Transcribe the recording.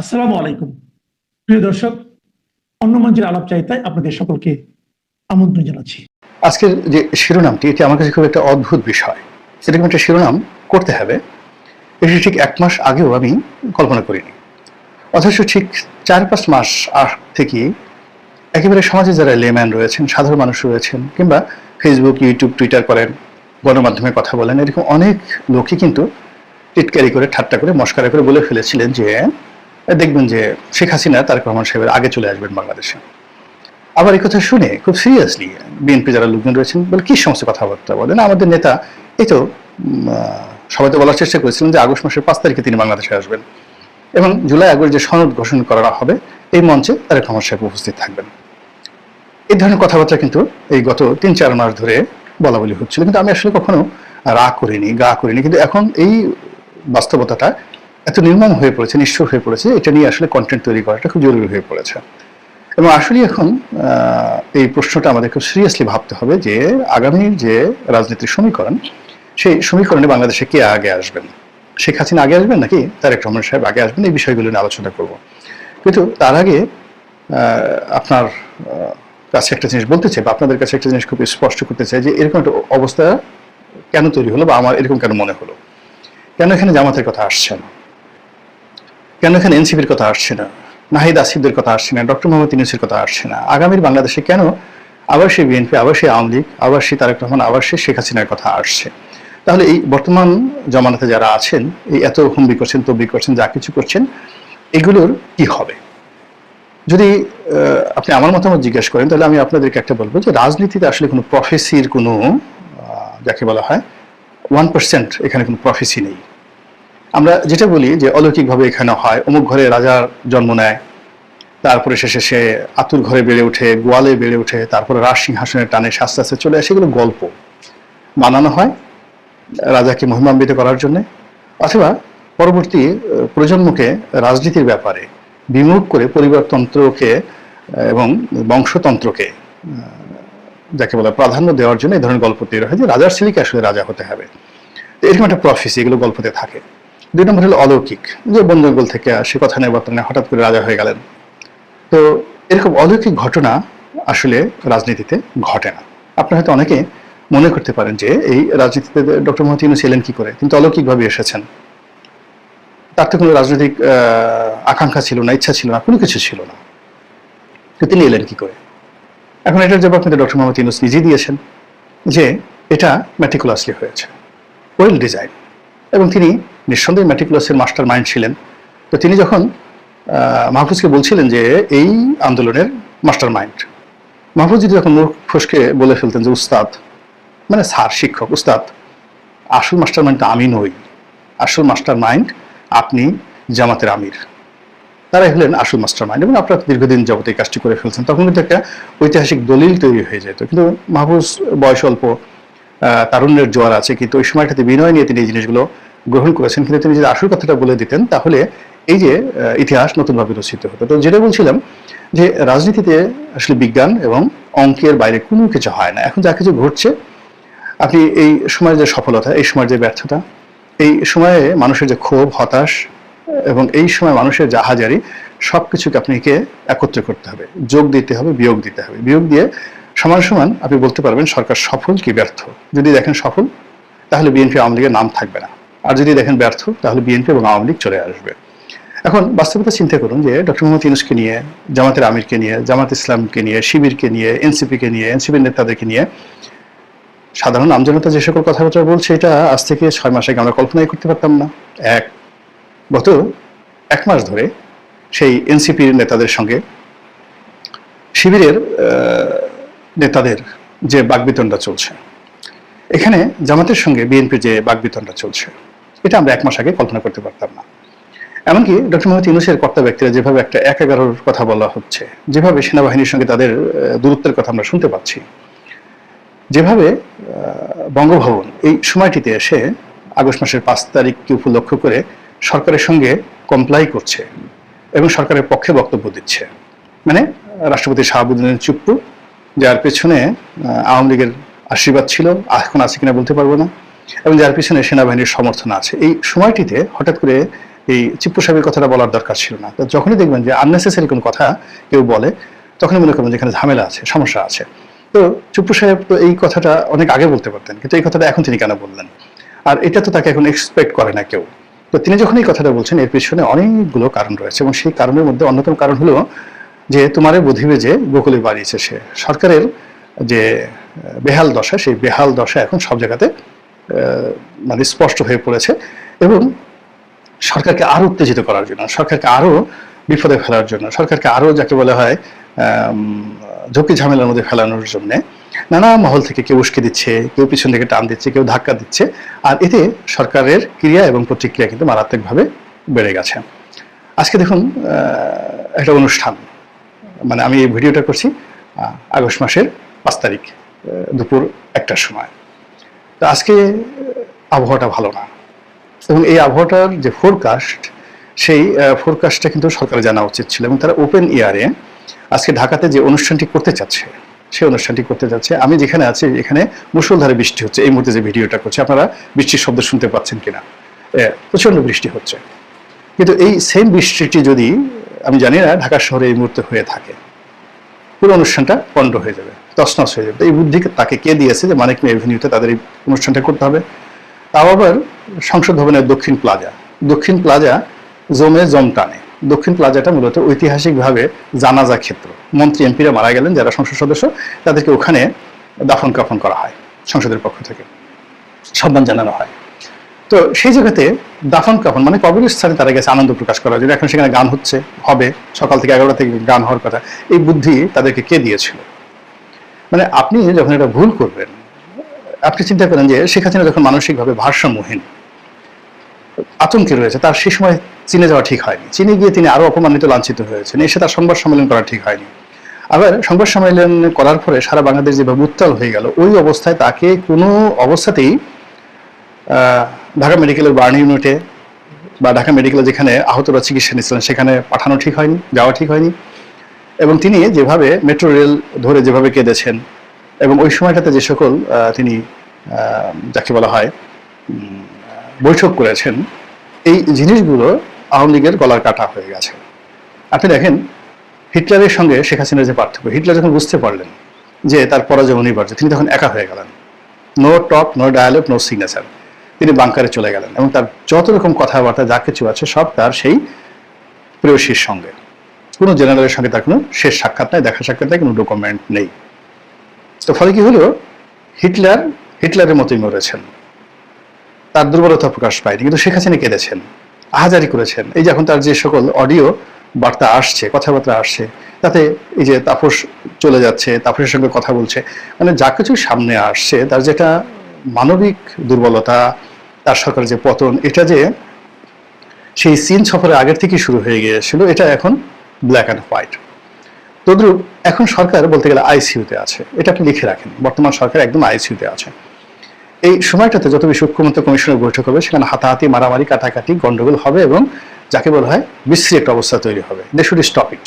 আসসালামু আলাইকুম। প্রিয় দর্শক অন্য মঞ্চের আলাপ চাইতায় আপনাদের সকলকে আমন্ত্রণ জানাচ্ছি। আজকের যে শিরোনামটি, এটি আমার কাছে খুব একটা অদ্ভুত বিষয়। এরকম একটা শিরোনাম করতে হবে। এটি ঠিক এক মাস আগেও আমি কল্পনা করিনি। অথচ ঠিক চার পাঁচ মাস থেকে একেবারে সমাজে যারা লেম্যান রয়েছেন, সাধারণ মানুষ রয়েছেন, কিংবা ফেসবুক ইউটিউব টুইটার করেন, গণমাধ্যমে কথা বলেন, এরকম অনেক লোকই কিন্তু টিটকারি করে, ঠাট্টা করে, মস্কারা করে বলে ফেলেছিলেন যে দেখবেন যে শেখ হাসিনা, তারেক রহমান সাহেবের আগে চলে আসবেন বাংলাদেশে। আবার এই কথা শুনে খুব সিরিয়াসলি বিএনপি যারা লোকজন রয়েছেন, বলে কি সমস্ত কথাবার্তা বলেন? আমাদের নেতা, এই তো সবাই তো বলার চেষ্টা করেছিলেন যে আগস্ট মাসের পাঁচ তারিখে তিনি বাংলাদেশে আসবেন। এবং জুলাই আগস্ট যে সনদ ঘোষণা করা হবে, এই মঞ্চে তারেক রহমান সাহেব উপস্থিত থাকবেন। এই ধরনের কথাবার্তা কিন্তু এই গত তিন চার মাস ধরে বলা বলি হচ্ছিল। কিন্তু আমি আসলে কখনো রাগ করিনি, গা করিনি। কিন্তু এখন এই বাস্তবতাটা এত নির্মম হয়ে পড়েছে নিষ্ঠুর হয়ে পড়েছে, এটা নিয়ে আসলে কন্টেন্ট তৈরি করাটা খুব জরুরি হয়ে পড়েছে। এবং আসলে এখন এই প্রশ্নটা আমাদের খুব সিরিয়াসলি ভাবতে হবে যে আগামীর যে রাজনীতির সমীকরণ, সেই সমীকরণে বাংলাদেশে কে আগে আসবেন? শেখ হাসিনা আগে আসবেন নাকি তারেক রহমান সাহেব আগে আসবেন? এই বিষয়গুলো নিয়ে আলোচনা করব। কিন্তু তার আগে আপনার কাছে একটা জিনিস বলতে চাই বা আপনাদের কাছে একটা জিনিস খুব স্পষ্ট করতে চাই যে, এরকম একটা অবস্থা কেন তৈরি হলো বা আমার এরকম কেন মনে হলো? কেন এখানে জামাতের কথা আসছে না? কেন এখানে এনসিপির কথা আসছে না? নাহিদ আসিফদের কথা আসছে না, ডক্টর মোহাম্মদ ইউনুসের কথা আসছে না? আগামীর বাংলাদেশে কেন আবার সেই বিএনপি, আবার সেই আওয়ামী লীগ, আবার সেই তারেক রহমান, আবার সেই শেখ হাসিনার কথা আসছে? তাহলে এই বর্তমান জমানাতে যারা আছেন, এই এত হুমবি করছেন তবি করছেন, যা কিছু করছেন, এগুলোর কি হবে? যদি আপনি আমার মতামত জিজ্ঞেস করেন, তাহলে আমি আপনাদেরকে একটা বলব যে রাজনীতিতে আসলে কোনো প্রফেসির কোনো যাকে বলা হয় ওয়ান পার্সেন্ট এখানে কোনো প্রফেসি নেই। আমরা যেটা বলি যে অলৌকিকভাবে এখানে হয়, অমুক ঘরে রাজার জন্ম নেয়, তারপরে শেষে সে আতুর ঘরে বেড়ে ওঠে, গোয়ালে বেড়ে ওঠে, তারপরে রাজ সিংহাসনের টানে আস্তে আস্তে চলে আসে, এগুলো গল্প। বানানো হয় রাজাকে মহিমান্বিত করার জন্য, অথবা পরবর্তী প্রজন্মকে রাজনীতির ব্যাপারে বিমুখ করে পরিবারতন্ত্রকে এবং বংশতন্ত্রকে যাকে বলে প্রাধান্য দেওয়ার জন্য এই ধরনের গল্প তৈরি হয় যে রাজার ছেলেকে আসলে রাজা হতে হবে। এরকম একটা প্রফেসি এগুলো গল্পতে থাকে। দুই নম্বর হলো অলৌকিক। যে বন জঙ্গল থেকে সে কথা নেই বার্তা হঠাৎ করে রাজা হয়ে গেলেন। তো এরকম অলৌকিক ঘটনা আসলে রাজনীতিতে ঘটে না। আপনারা হয়তো অনেকে মনে করতে পারেন যে এই রাজনীতিতে ডক্টর মোহাম্মদ ইউনুস এলেন কি করে? কিন্তু অলৌকিকভাবে এসেছেন। তার তো কোনো রাজনৈতিক আকাঙ্ক্ষা ছিল না, ইচ্ছা ছিল না, কোনো কিছু ছিল না। তিনি এলেন কি করে? এখন এটার জবাব কিন্তু ডক্টর মোহাম্মদ ইউনুস নিজেই দিয়েছেন যে এটা ম্যাটিকুলাসলি হয়েছে। ওয়েল ডিজাইন এবং তিনি নিঃসন্দেহে ম্যাটিকুলাসের মাস্টার মাইন্ড ছিলেন। তো তিনি যখন মাহফুজকে বলছিলেন যে এই আন্দোলনের মাস্টার মাইন্ড মাহফুজ যদি যখন মুখ ফসকে বলে ফেলতেন যে, উস্তাদ মানে স্যার, শিক্ষক, উস্তাদ, আসল মাস্টার মাইন্ডটা আমি নই। আসল মাস্টার মাইন্ড আপনি জামাতের আমির। তারাই হলেন আসল মাস্টার মাইন্ড এবং আপনারা দীর্ঘদিন যাবত এই কাজটি করে ফেলছেন। তখন কিন্তু একটা ঐতিহাসিক দলিল তৈরি হয়ে যেত। কিন্তু মাহফুজ বয়স অল্প তারুণ্যের জোয়ার আছে, কিন্তু ওই সময়টাতে বিনয় নিয়ে তিনি এই জিনিসগুলো গ্রহণ করেছেন, কিন্তু তিনি যদি আসল কথাটা বলে দিতেন, তাহলে এই যে ইতিহাস নতুনভাবে রচিত হতো। তো যেটা বলছিলাম যে, রাজনীতিতে আসলে বিজ্ঞান এবং অঙ্কের বাইরে কোনো কিছু হয় না। এখন যা কিছু ঘটছে, আপনি এই সময়ের যে সফলতা, এই সময়ের যে ব্যর্থতা, এই সময়ে মানুষের যে ক্ষোভ, হতাশ এবং এই সময় মানুষের জাহাজারি সব কিছুকে আপনাকে একত্র করতে হবে। যোগ দিতে হবে, বিয়োগ দিতে হবে। বিয়োগ দিয়ে সমান সমান আপনি বলতে পারবেন সরকার সফল কি ব্যর্থ। যদি দেখেন সফল, তাহলে বিএনপি আওয়ামী লীগের নাম থাকবে না। আর যদি দেখেন ব্যর্থ, তাহলে বিএনপি এবং আওয়ামী লীগ চলে আসবে। এখন বাস্তবতা চিন্তা করুন যে ডক্টর মোহাম্মদ ইউনুসকে নিয়ে, জামাতের আমিরকে নিয়ে, জামাত ইসলামকে নিয়ে, শিবিরকে নিয়ে, এনসিপিকে নিয়ে, এনসিপির নেতাদেরকে নিয়ে সাধারণ আমজনতা যে সকল কথাবার্তা বলছে, এটা আজ থেকে ছয় মাস আগে আমরা কল্পনাই করতে পারতাম না। এক, গত এক মাস ধরে সেই এনসিপির নেতাদের সঙ্গে শিবিরের নেতাদের যে বাগবিতণ্ডা চলছে, এখানে জামাতের সঙ্গে বিএনপির যে বাগবিতণ্ডা চলছে এটা আমরা এক মাস আগে কল্পনা করতে পারতাম না। এমনকি ডক্টর মোহাম্মদ ইউনুসের কর্তা ব্যক্তিরা যেভাবে একটা এক এগারোর কথা বলা হচ্ছে, যেভাবে সেনাবাহিনীর সঙ্গে তাদের দূরত্বের কথা আমরা শুনতে পাচ্ছি, যেভাবে বঙ্গভবন এই সময়টিতে এসে আগস্ট মাসের পাঁচ তারিখকে উপলক্ষ করে সরকারের সঙ্গে কমপ্লাই করছে এবং সরকারের পক্ষে বক্তব্য দিচ্ছে। মানে রাষ্ট্রপতি শাহাবুদ্দিনের চুপ্পু, যার পেছনে আওয়ামী লীগের আশীর্বাদ ছিল এখন আছে কিনা বলতে পারব না। এবং যার পিছনে সেনাবাহিনীর সমর্থন আছে। এই সময়টিতে হঠাৎ করে এই চিপ্পু সাহেবের কথাটা বলার দরকার ছিল না। যখনই দেখবেন যে আননেসেসারি কোনো কথা কেউ বলে, তখনই মনে করবেন যে এখানে ঝামেলা আছে, সমস্যা আছে। তো চুপ্পু সাহেব তো এই কথাটা অনেক আগে বলতে পারতেন, কিন্তু এই কথাটা এখন তিনি কেন বললেন? আর এটা তো তাকে এখন এক্সপেক্ট করে না কেউ। তো তিনি যখন এই কথাটা বলছেন, এর পিছনে অনেকগুলো কারণ রয়েছে এবং সেই কারণের মধ্যে অন্যতম কারণ হলো যে তোমারে বুঝিবে যে গোকুলে বাড়িয়েছে সে। সরকারের যে বেহাল দশা, সেই বেহাল দশা এখন সব জায়গাতে মানে স্পষ্ট হয়ে পড়েছে এবং সরকারকে আরও উত্তেজিত করার জন্য, সরকারকে আরও বিপদে ফেলার জন্য, সরকারকে আরও যাকে বলা হয় ঝুঁকি ঝামেলার মধ্যে ফেলানোর জন্য নানা মহল থেকে কেউ উস্কে দিচ্ছে, কেউ পিছন থেকে টান দিচ্ছে, কেউ ধাক্কা দিচ্ছে, আর এতে সরকারের ক্রিয়া এবং প্রতিক্রিয়া কিন্তু মারাত্মকভাবে বেড়ে গেছে। আজকে দেখুন একটা অনুষ্ঠান মানে আমি এই ভিডিওটা করছি আগস্ট মাসের পাঁচ তারিখ দুপুর একটার সময়। আজকে আবহাওয়াটা ভালো না। এবং এই আবহাওয়াটার যে ফোরকাস্ট সেই ফোরকাস্টটা কিন্তু সরকারের জানা উচিত ছিল এবং তারা ওপেন ইয়ারে আজকে ঢাকাতে যে অনুষ্ঠানটি করতে চাচ্ছে, সেই অনুষ্ঠানটি করতে যাচ্ছে। আমি যেখানে আছি, এখানে মুসলধারে বৃষ্টি হচ্ছে। এই মুহূর্তে যে ভিডিওটা করছে, আপনারা বৃষ্টির শব্দ শুনতে পাচ্ছেন কিনা? প্রচণ্ড বৃষ্টি হচ্ছে। কিন্তু এই সেম বৃষ্টিটি যদি, আমি জানি না, ঢাকা শহরে এই মুহূর্তে হয়ে থাকে, পুরো অনুষ্ঠানটা পণ্ড হয়ে যাবে। তছনছ হয়ে যাবে। এই বুদ্ধি তাকে কে দিয়েছে যে মানিক এভিনিউতে তাদের এই অনুষ্ঠানটা করতে হবে? তাও আবার সংসদ ভবনের দক্ষিণ প্লাজা দক্ষিণ প্লাজা জমে জম টানে। দক্ষিণ প্লাজাটা মূলত ঐতিহাসিকভাবে জানাজা ক্ষেত্র। মন্ত্রী, এমপিরা মারা গেলেন, যারা সংসদ সদস্য, তাদেরকে ওখানে দাফন কাফন করা হয় সংসদের পক্ষ থেকে। সম্মান জানানো হয়। তো সেই জায়গাতে দাফন কাফন মানে কবির স্থানে তারা গেছে আনন্দ প্রকাশ করার জন্য এখন সেখানে গান হচ্ছে, হবে। সকাল থেকে এগারোটা থেকে গান হওয়ার কথা। এই বুদ্ধি তাদেরকে কে দিয়েছিল? মানে আপনি যখন এটা ভুল করবেন, আপনি চিন্তা করেন যে শেখ হাসিনা যখন মানসিকভাবে ভারসাম্যহীন, আতঙ্কে রয়েছে, তার সেই সময় চীনে যাওয়া ঠিক হয়নি। চীনে গিয়ে তিনি আরও অপমানিত, লাঞ্ছিত হয়েছেন, এসে তার সংবাদ সম্মেলন করা ঠিক হয়নি। আবার সংবাদ সম্মেলন করার পরে সারা বাংলাদেশ যেভাবে উত্তাল হয়ে গেল, ওই অবস্থায় তাকে কোনো অবস্থাতেই ঢাকা মেডিকেলের বার্ন ইউনিটে বা ঢাকা মেডিকেলে যেখানে আহতরা চিকিৎসা নিচ্ছিলেন, সেখানে পাঠানো ঠিক হয়নি, যাওয়া ঠিক হয়নি। এবং তিনি যেভাবে মেট্রো রেল ধরে যেভাবে কেঁদেছেন এবং ওই সময়টাতে যে সকল তিনি যাকে বলা হয় বৈঠক করেছেন, এই জিনিসগুলো আওয়ামী লীগের গলার কাটা হয়ে গেছে। আপনি দেখেন, হিটলারের সঙ্গে শেখ হাসিনার যে পার্থক্য, হিটলার যখন বুঝতে পারলেন যে তার পরাজয় অনিবার্য, তিনি তখন একা হয়ে গেলেন। No talk no dialogue no signature তিনি বাংকারে চলে গেলেন এবং তার যত রকম কথাবার্তা, যা কিছু আছে, সব তার সেই প্রেয়সীর সঙ্গে। কোনো জেনারেলের সঙ্গে তার কোনো শেষ সাক্ষাৎ নাই, দেখা সাক্ষাৎ নাই, কোনো ডকুমেন্ট নেই। তো ফলে কি হলো? হিটলার, হিটলারের মতোই মরেছেন। তার দুর্বলতা প্রকাশ পায়নি, কিন্তু শেখ হাসিনা কেঁদেছেন, আহাজারি করেছেন। এই যে এখন তার যে সকল অডিও বার্তা আসছে, কথাবার্তা আসছে, তাতে এই যে তাপস চলে যাচ্ছে, তাপসের সঙ্গে কথা বলছে মানে যা কিছু সামনে আসছে, তার যেটা মানবিক দুর্বলতা, তার সরকারের যে পতন, এটা যে সেই চীন সফরের আগের থেকে শুরু হয়ে গিয়েছিল, এটা এখন ব্ল্যাক অ্যান্ড হোয়াইট তদ্রুপ, এখন সরকার বলতে গেলে আইসিইউতে আছে। এটা আপনি লিখে রাখেন। বর্তমান সরকার একদম আইসিইউতে আছে। এই সময়টাতে যত বেশি ঐক্যমত্য কমিশনের বৈঠক হবে, সেখানে হাতাহাতি, মারামারি, কাটাকাটি গন্ডগোল হবে এবং যাকে বলা হয় বিশ্রী একটা অবস্থা তৈরি হবে। They should stop it